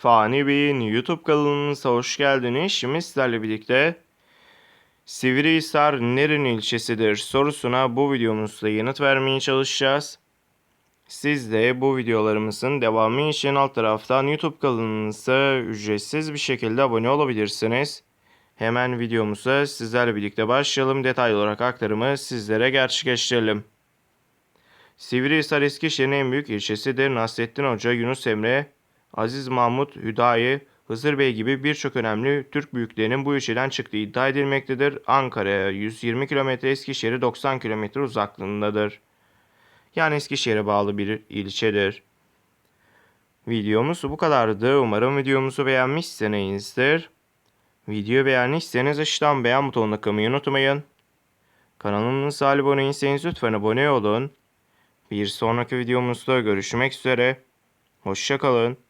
Fani Bey'in YouTube kanalımıza hoş geldiniz. Şimdi sizlerle birlikte Sivrihisar nerenin ilçesidir sorusuna bu videomuzda yanıt vermeye çalışacağız. Siz de bu videolarımızın devamı için alt taraftan YouTube kanalımıza ücretsiz bir şekilde abone olabilirsiniz. Hemen videomuza sizlerle birlikte başlayalım. Detaylı olarak aktarımı sizlere gerçekleştirelim. Sivrihisar Eskişehir'in en büyük ilçesidir. Nasrettin Hoca, Yunus Emre, Aziz Mahmut, Hüdayi, Hızır Bey gibi birçok önemli Türk büyüklerinin bu ilçeden çıktığı iddia edilmektedir. Ankara'ya 120 km, Eskişehir'e 90 km uzaklığındadır. Yani Eskişehir'e bağlı bir ilçedir. Videomuz bu kadardı. Umarım videomuzu beğenmişsinizdir. Videoyu beğendiyseniz aşağıdan beğen butonuna kılmayı unutmayın. Kanalımıza abone değilseniz lütfen abone olun. Bir sonraki videomuzda görüşmek üzere. Hoşçakalın.